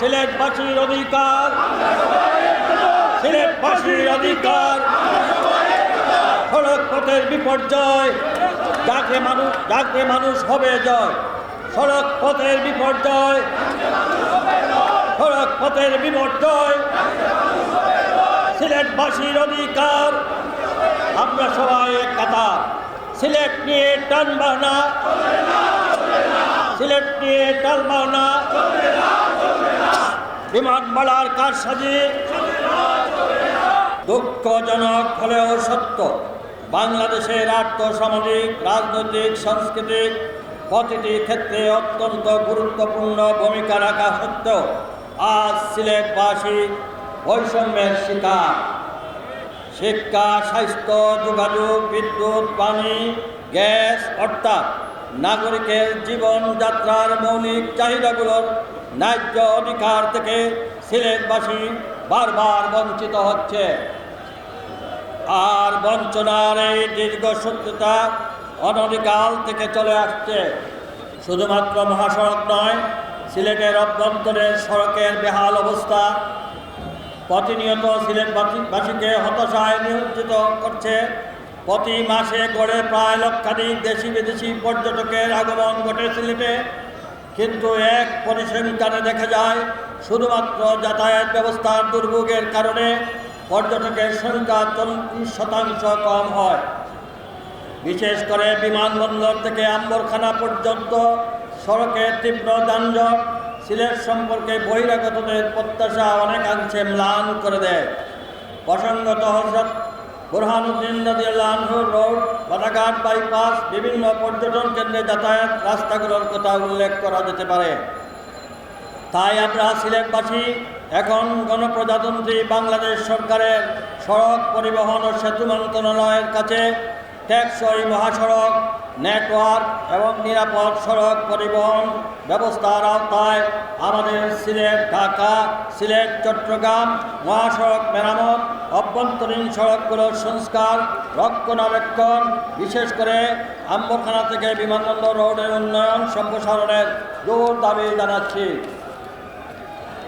সিলেটবাসীর অধিকার। সিলেটবাসীর অধিকার। সড়ক পথের বিপর্যয়, যাকে মানুষ যাকে মানুষ হবে জয়। সড়ক পথের বিপর্যয় সড়ক পথের বিপর্যয় সিলেটবাসীর অধিকার। আমরা সবাই কাতার সিলেট নিয়ে টানবা না সিলেট নিয়ে টানবা না বিমান বাড়ার কার সাজি দুঃখজনক হলেও সত্য বাংলাদেশের আর্থসামাজিক রাজনৈতিক, সাংস্কৃতিক প্রতিটি ক্ষেত্রে অত্যন্ত গুরুত্বপূর্ণ ভূমিকা রাখা সত্ত্বেও আজ সিলেটবাসী বৈষম্যের শিকার। শিক্ষা, স্বাস্থ্য, যোগাযোগ, বিদ্যুৎ, পানি, গ্যাস, অর্থাৎ নাগরিকের জীবনযাত্রার মৌলিক চাহিদাগুলোর ন্যায্য অধিকার থেকে সিলেটবাসী বারবার বঞ্চিত হচ্ছে। আর বঞ্চনার এই দীর্ঘ সত্যতা অনধিকাল থেকে চলে আসছে। শুধুমাত্র মহাসড়ক নয়, সিলেটের অভ্যন্তরের সড়কের বেহাল অবস্থা প্রতিনিয়ত সিলেটবাসীকে হতাশায় নিয়োজিত করছে। প্রতি মাসে গড়ে প্রায় লক্ষাধিক দেশি বিদেশি পর্যটকের আগমন ঘটে সিলেটে কিন্তু এক পরিসংখ্যানে দেখা যায়, শুধুমাত্র যাতায়াত ব্যবস্থার দুর্ভোগের কারণে পর্যটকের সংখ্যা চল্লিশ শতাংশ কম হয়। বিশেষ করে বিমানবন্দর থেকে আম্বরখানা পর্যন্ত সড়কে তীব্র যানজট সিলেট সম্পর্কে বহিরাগতদের প্রত্যাশা অনেকাংশে ম্লান করে দেয়। প্রসঙ্গত হজরত বুরহানুদ্দিন নদীর রোড বাটাঘাট বাইপাস, বিভিন্ন পর্যটন কেন্দ্রে যাতায়াত রাস্তাগুলোর কথা উল্লেখ করা যেতে পারে। তাই আমরা সিলেটবাসী, এখন গণপ্রজাতন্ত্রী বাংলাদেশ সরকারের সড়ক পরিবহন ও সেতু মন্ত্রণালয়ের কাছে টেকসই মহাসড়ক নেটওয়ার্ক এবং নিরাপদ সড়ক পরিবহন ব্যবস্থার আওতায় আমাদের সিলেট, ঢাকা, সিলেট, চট্টগ্রাম মহাসড়ক মেরামত, অভ্যন্তরীণ সড়কগুলোর সংস্কার, রক্ষণাবেক্ষণ, বিশেষ করে আম্বরখানা থেকে বিমানবন্দর রোডের উন্নয়ন সম্প্রসারণের জোর দাবি জানাচ্ছি।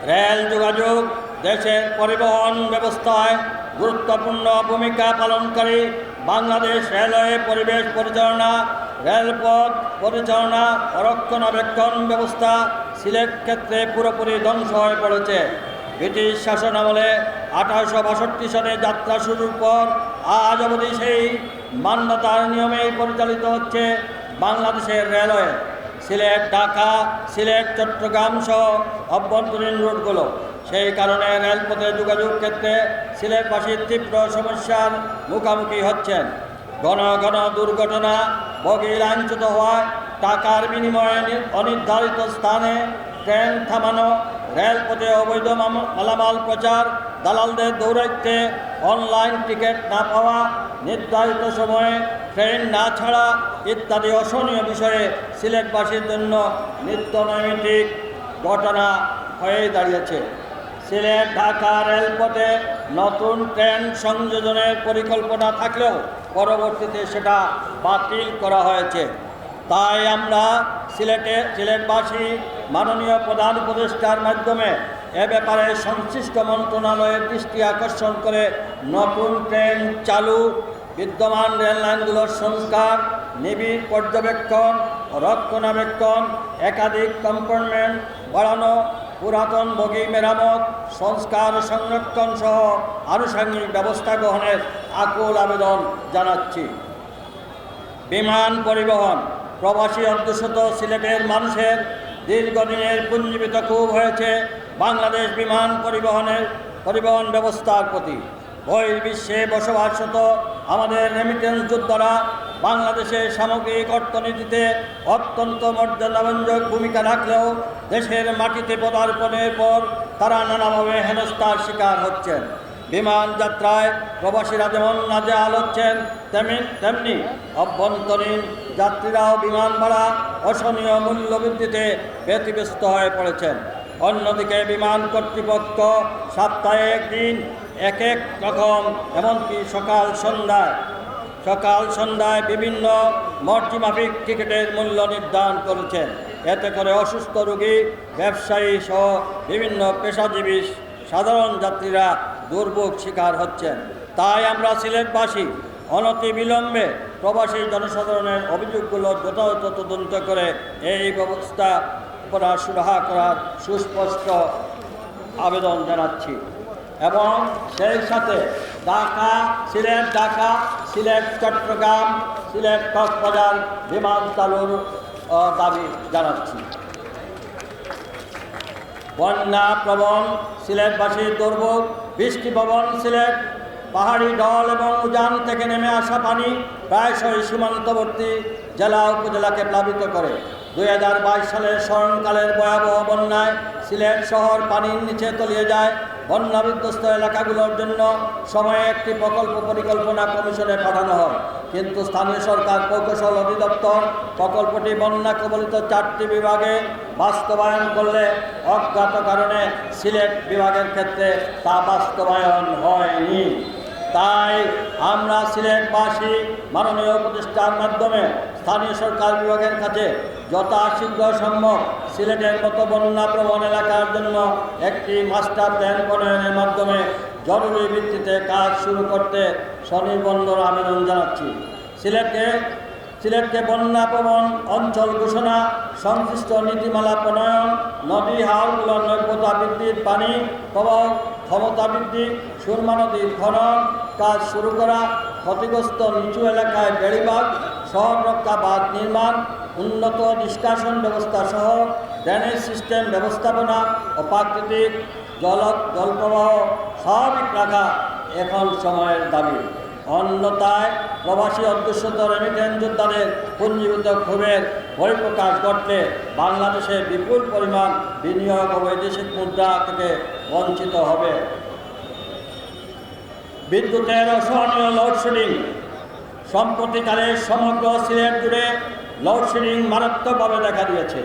রেল যোগাযোগ, দেশের পরিবহন ব্যবস্থায় গুরুত্বপূর্ণ ভূমিকা পালনকারী বাংলাদেশ রেলওয়ে পরিবেশ পরিচালনা রেলপথ পরিচালনা রক্ষণাবেক্ষণ ব্যবস্থা সিলেট ক্ষেত্রে পুরোপুরি ধ্বংস হয়ে পড়েছে। ব্রিটিশ শাসন আমলে আঠারোশো বাষট্টি সনে যাত্রা শুরুর পর আজ অবধি সেই মান্যতার নিয়মেই পরিচালিত হচ্ছে বাংলাদেশের রেলওয়ে। সিলেট, ঢাকা, সিলেট, চট্টগ্রাম সহ অভ্যন্তরীণ রুটগুলো। সেই কারণে রেলপথে যোগাযোগ ক্ষেত্রে সিলেটবাসীর তীব্র সমস্যার মুখোমুখি হচ্ছেন। ঘন ঘন দুর্ঘটনা বগি লাঞ্ছিত হওয়ায় টাকার বিনিময়ে অনির্ধারিত স্থানে ট্রেন থামানো, রেলপথে অবৈধ মালামাল প্রচার, দালালদের দৌরাইতে অনলাইন টিকিট না পাওয়া, নির্ধারিত সময়ে ট্রেন না ছাড়া ইত্যাদি অসহনীয় বিষয়ে সিলেটবাসীর জন্য নিত্য নৈমিত্তিক ঘটনা হয়ে দাঁড়িয়েছে। সিলেট ঢাকা রেলপথে নতুন ট্রেন সংযোজনের পরিকল্পনা থাকলেও পরবর্তীতে সেটা বাতিল করা হয়েছে। তাই আমরা সিলেটে, সিলেটবাসী, মাননীয় প্রধান উপদেষ্টার মাধ্যমে এ ব্যাপারে সংশ্লিষ্ট মন্ত্রণালয়ের দৃষ্টি আকর্ষণ করে নতুন ট্রেন চালু, বিদ্যমান রেললাইনগুলোর সংস্কার, নিবিড় পর্যবেক্ষণ, রক্ষণাবেক্ষণ, একাধিক কম্পার্টমেন্ট বাড়ানো, পুরাতন বগি মেরামত, সংস্কার সংরক্ষণ সহ আনুষঙ্গিক ব্যবস্থা গ্রহণের আকুল আবেদন জানাচ্ছি। বিমান পরিবহন, প্রবাসী অধ্যুষিত সিলেটের মানুষের দীর্ঘদিনের পুঞ্জীবিত ক্ষোভ হয়েছে বাংলাদেশ বিমান পরিবহনের পরিবহন ব্যবস্থার প্রতি। বহির্বিশ্বে বসবাসরত আমাদের রেমিটেন্স যোদ্ধারা বাংলাদেশের সামগ্রিক অর্থনীতিতে অত্যন্ত মর্যাদাবঞ্জক ভূমিকা রাখলেও দেশের মাটিতে পদার্পণের পর তারা নানাভাবে হেনস্থার শিকার হচ্ছেন। বিমান যাত্রায় প্রবাসীরা যেমন নাজেহাল আলোচ্ছেন তেমনি তেমনি অভ্যন্তরীণ যাত্রীরাও বিমান ভাড়া অসহনীয় মূল্যবৃদ্ধিতে ব্যতিব্যস্ত হয়ে পড়েছেন। অন্যদিকে বিমান কর্তৃপক্ষ সপ্তাহে একদিন এক এক রকম, এমনকি সকাল সন্ধ্যায় সকাল সন্ধ্যায় বিভিন্ন মর্জিমাফিক টিকিটের মূল্য নির্ধারণ করেছেন। এতে করে অসুস্থ রোগী, ব্যবসায়ী সহ বিভিন্ন পেশাজীবী, সাধারণ যাত্রীরা দুর্ভোগ শিকার হচ্ছেন। তাই আমরা সিলেটবাসী অনতি বিলম্বে প্রবাসী জনসাধারণের অভিযোগগুলো যথাযথ তদন্ত করে এই ব্যবস্থা করা সুরাহা করার সুস্পষ্ট আবেদন জানাচ্ছি। এবং সেই সাথে ঢাকা, সিলেট ঢাকা, সিলেট চট্টগ্রাম, সিলেট কক্সবাজার বিমান চালুর দাবি জানাচ্ছি। বন্যা প্রবণ সিলেটবাসীর দুর্ভোগ, বৃষ্টি প্রবণ সিলেট, পাহাড়ি ঢল এবং উজান থেকে নেমে আসা পানি প্রায়শই সীমান্তবর্তী জেলা উপজেলাকে প্লাবিত করে। দুই হাজার বাইশ সালের স্মরণকালের ভয়াবহ বন্যায় সিলেট শহর পানির নিচে তলিয়ে যায় বন্যা বিধ্বস্ত এলাকাগুলোর জন্য সময়ে একটি প্রকল্প পরিকল্পনা কমিশনে পাঠানো হয়। কিন্তু স্থানীয় সরকার, প্রকৌশল অধিদপ্তর প্রকল্পটি বন্যা কবলিত চারটি বিভাগে বাস্তবায়ন করলে অজ্ঞাত কারণে সিলেট বিভাগের ক্ষেত্রে তা বাস্তবায়ন হয়নি। তাই আমরা সিলেটবাসী মাননীয় প্রতিষ্ঠার মাধ্যমে স্থানীয় সরকার বিভাগের কাছে যথাশীঘ্র সম্ভব সিলেটের মতো বন্যা প্রবণ এলাকার জন্য একটি মাস্টার প্ল্যান প্রণয়নের মাধ্যমে জরুরি ভিত্তিতে কাজ শুরু করতে স্বনির্বন্ধর আবেদন জানাচ্ছি। সিলেটে সিলেটকে বন্যা প্রবণ অঞ্চল ঘোষণা, সংশ্লিষ্ট নীতিমালা প্রণয়ন, নদী হাওড়গুলোর নৈকতা বৃদ্ধির পানি, প্রবাহ ক্ষমতা বৃদ্ধি, সুরমা নদীর খনন, কাজ শুরু করা, ক্ষতিগ্রস্ত নিচু এলাকায় বেড়িবাগ শহর রক্ষা বাঁধ নির্মাণ, উন্নত নিষ্কাশন ব্যবস্থা সহ ড্রেনেজ সিস্টেম ব্যবস্থাপনা ও প্রাকৃতিক জল, জলপ্রবাহ স্বাভাবিক রাখা এখন সময়ের দাবি। অন্যতায় প্রবাসী অধ্যুষিত রেমিটেন্স যোদ্ধাদের পুঞ্জীভূত ক্ষোভের বহিঃপ্রকাশ ঘটলে বাংলাদেশে বিপুল পরিমাণ বিনিয়োগ ও বৈদেশিক মুদ্রা থেকে বঞ্চিত হবে। বিদ্যুতের অসহনীয় লোডশেডিং সম্প্রতিকালে সমগ্র সিলেট জুড়ে লোডশেডিং মারাত্মকভাবে দেখা দিয়েছে।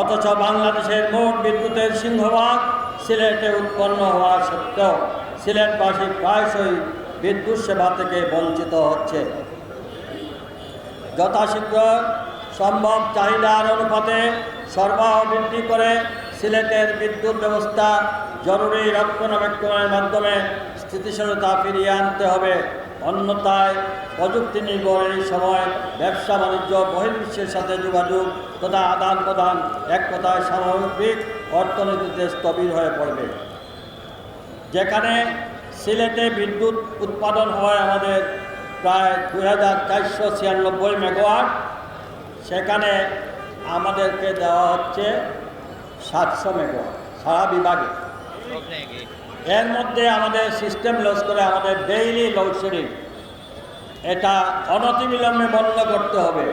অথচ বাংলাদেশের মোট বিদ্যুতের সিংহভাগ সিলেটে উৎপন্ন হওয়া সত্ত্বেও সিলেটবাসী প্রায়শই বিদ্যুৎ সেবা থেকে বঞ্চিত হচ্ছে। যথাশীঘ্র সম্ভব চাহিদার অনুপাতে সরবরাহ বৃদ্ধি করে সিলেটের বিদ্যুৎ ব্যবস্থা জরুরি রক্ষণাবেক্ষণের মাধ্যমে স্থিতিশীলতা ফিরিয়ে আনতে হবে। অন্যথায় প্রযুক্তি নির্ভর এই সময় ব্যবসা বাণিজ্য বহির্বিশ্বের সাথে যোগাযোগ তথা আদান প্রদান এক কথায় সামগ্রিক অর্থনীতিতে স্থবির হয়ে পড়বে। যেখানে সিলেটে বিদ্যুৎ উৎপাদন হয় আমাদের প্রায় দুই হাজার চারশো ছিয়ানব্বই মেগাওয়াট। সেখানে আমাদেরকে দেওয়া হচ্ছে সাতশো মেগাওয়াট সারা বিভাগে। এর মধ্যে আমাদের সিস্টেম লস করে আমাদের ডেইলি লোডশেডিং। এটা অনতিবিলম্বে বন্ধ করতে হবে।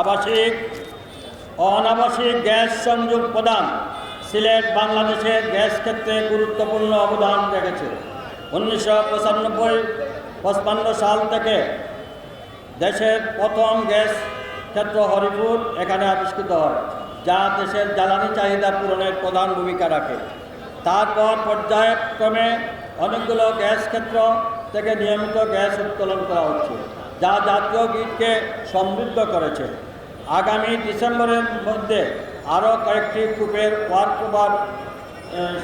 আবাসিক, অনাবাসিক গ্যাস সংযোগ প্রদান। সিলেট বাংলাদেশের গ্যাস ক্ষেত্রে গুরুত্বপূর্ণ অবদান রেখেছে। উনিশশো পঁচানব্বই পঁচপান্ন সাল থেকে দেশের প্রথম গ্যাস ক্ষেত্র হরিপুর এখানে আবিষ্কৃত হয়, যা দেশের জ্বালানি চাহিদা পূরণের প্রধান ভূমিকা রাখে। তারপর পর্যায়ক্রমে অনেকগুলো গ্যাস ক্ষেত্র থেকে নিয়মিত গ্যাস উত্তোলন করা হচ্ছে, যা জাতীয় গীতকে সমৃদ্ধ করেছে। আগামী ডিসেম্বরের মধ্যে আরও কয়েকটি কূপের ওয়ার্ক ওভার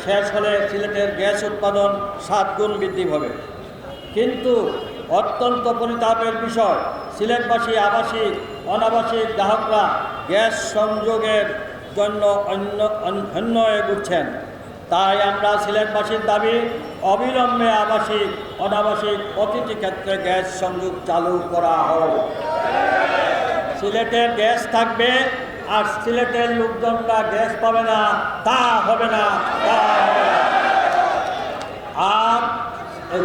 শেষ হলে সিলেটের গ্যাস উৎপাদন সাত গুণ বৃদ্ধি হবে কিন্তু অত্যন্ত পরিতাপের বিষয়, সিলেটবাসী, আবাসিক, অনাবাসিক গ্রাহকরা গ্যাস সংযোগের জন্য অন্য অন্য হয়ে ঘুরছেন। তাই আমরা সিলেটবাসীর দাবি, অবিলম্বে আবাসিক, অনাবাসিক প্রতিটি ক্ষেত্রে গ্যাস সংযোগ চালু করা হোক। সিলেটের গ্যাস থাকবে আর সিলেটের লোকজনরা গ্যাস পাবে না, তা হবে না আর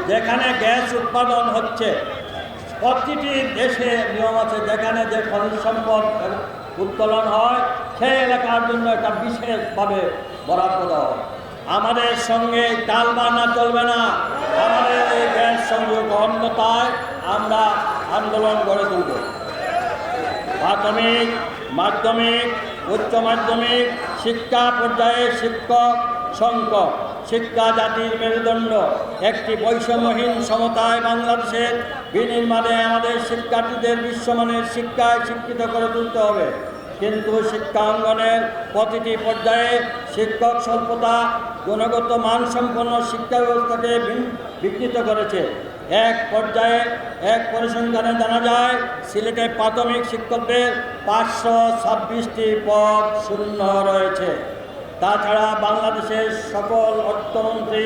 যেখানে গ্যাস উৎপাদন হচ্ছে, প্রতিটি দেশে নিয়ম আছে, যেখানে যে খনিজ সম্পদ উত্তোলন হয়, সেই এলাকার জন্য একটা বিশেষভাবে বরাদ্দ দেওয়া হয়। আমাদের সঙ্গে টাল বানা চলবে না, আমাদের এই গ্যাস সংযোগ অন্যতায় আমরা আন্দোলন গড়ে তুলব। প্রাথমিক মাধ্যমিক, উচ্চ মাধ্যমিক, শিক্ষা পর্যায়ে শিক্ষক সংকট শিক্ষা জাতির মেরুদণ্ড। একটি বৈষম্যহীন সমতায় বাংলাদেশের বিনির্মাণে আমাদের শিক্ষার্থীদের বিশ্বমানের শিক্ষায় শিক্ষিত করে তুলতে হবে। কিন্তু শিক্ষাঙ্গনের প্রতিটি পর্যায়ে শিক্ষক স্বল্পতা, গুণগত মানসম্পন্ন শিক্ষা ব্যবস্থাকে বিঘ্নিত করেছে। এক পর্যায়ে এক পরিসংখ্যানে জানা যায়, সিলেটে প্রাথমিক শিক্ষকদের পাঁচশো ছাব্বিশটি পদ শূন্য রয়েছে। তাছাড়া বাংলাদেশের সকল অর্থমন্ত্রী,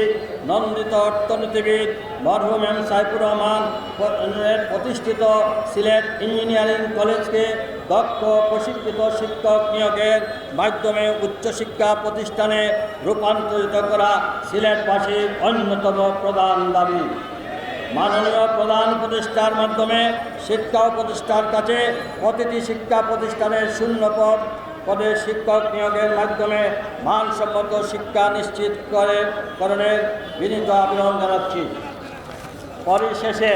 নন্দিত অর্থনীতিবিদ, মরহুম এম সাইফুর রহমান প্রতিষ্ঠিত সিলেট ইঞ্জিনিয়ারিং কলেজকে দক্ষ প্রশিক্ষিত শিক্ষক নিয়োগের মাধ্যমে উচ্চশিক্ষা প্রতিষ্ঠানে রূপান্তরিত করা সিলেটবাসীর অন্যতম প্রধান দাবি। মাননীয় প্রধান প্রতিষ্ঠার মাধ্যমে শিক্ষা প্রতিষ্ঠার কাছে প্রতিটি শিক্ষা প্রতিষ্ঠানের শূন্য পদ, পদে শিক্ষক নিয়োগের মাধ্যমে মানসম্মত শিক্ষা নিশ্চিত করে করণের বিনীত আবেদন জানাচ্ছি। পরিশেষে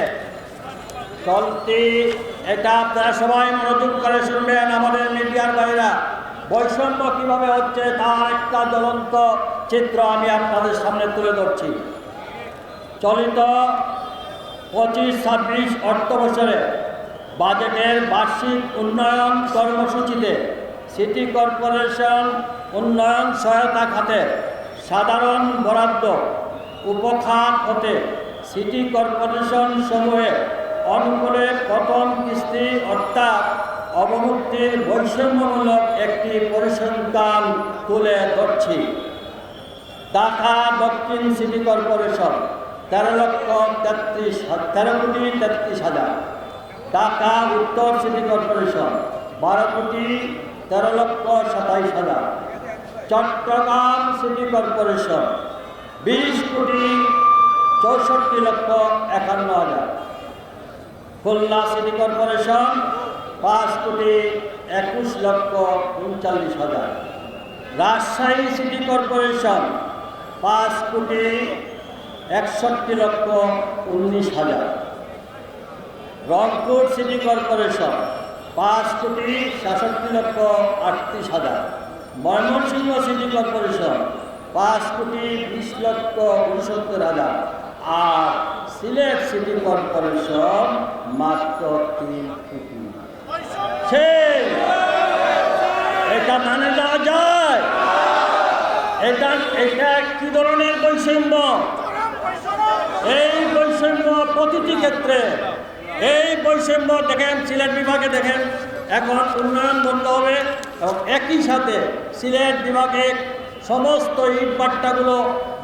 চলতি এটা আপনারা সবাই মনোযোগ করে শুনবেন আমাদের মিডিয়ার বাইরা বৈষম্য কীভাবে হচ্ছে তার একটা জ্বলন্ত চিত্র আমি আপনাদের সামনে তুলে ধরছি। চলিত পঁচিশ ছাব্বিশ অর্থ বছরে বাজেটের বার্ষিক উন্নয়ন কর্মসূচিতে সিটি কর্পোরেশন উন্নয়ন সহায়তা খাতে সাধারণ বরাদ্দ উপখাত হতে সিটি কর্পোরেশন সমূহে অনুকূলে প্রথম কিস্তি অর্থাৎ অবমুক্তির বৈষম্যমূলক একটি পরিসংখ্যান তুলে ধরছি। ঢাকা দক্ষিণ সিটি কর্পোরেশন তেরো লক্ষ তেত্রিশ তেরো কোটি তেত্রিশ হাজার। ঢাকা উত্তর সিটি কর্পোরেশন, বারো কোটি তেরো লক্ষ সাতাইশ হাজার। চট্টগ্রাম সিটি কর্পোরেশন, বিশ কোটি চৌষট্টি লক্ষ একান্ন হাজার। খুলনা সিটি কর্পোরেশন, পাঁচ কোটি একুশ লক্ষ উনচল্লিশ হাজার। রাজশাহী সিটি কর্পোরেশন, পাঁচ কোটি একষট্টি লক্ষ উনিশ হাজার। রংপুর সিটি কর্পোরেশন, পাঁচ কোটি সাতষট্টি লক্ষ আটত্রিশ হাজার। ময়মনসিংহ সিটি কর্পোরেশন, পাঁচ কোটি বিশ লক্ষ উনসত্তর হাজার। আর সিলেট সিটি কর্পোরেশন মাত্র তিন কোটি। এটা মানে দেওয়া যায়। এটা এটা কি ধরনের বৈষম্য? এই বৈষম্য প্রতিটি ক্ষেত্রে, এই বৈষম্য দেখেন, সিলেট বিভাগে দেখেন, এখন উন্নয়ন বন্ধ হবে এবং একই সাথে সিলেট বিভাগে সমস্ত ইট বাট্টাগুলো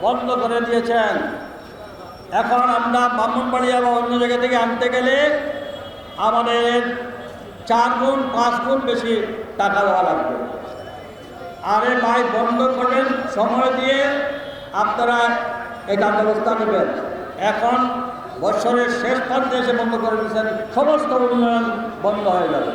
বন্ধ করে দিয়েছেন। এখন আমরা ব্রাহ্মণবাড়িয়া বা অন্য জায়গা থেকে আনতে গেলে আমাদের চার গুণ, পাঁচ গুণ বেশি টাকা দেওয়া লাগবে। আরে ভাই, বন্ধ করবেন সময় দিয়ে আপনারা এটা ব্যবস্থা নেবেন এখন বছরের শেষ প্রান্তে এসে বন্ধ করে দিয়েছেন সমস্ত উন্নয়ন বন্ধ হয়ে যাবে।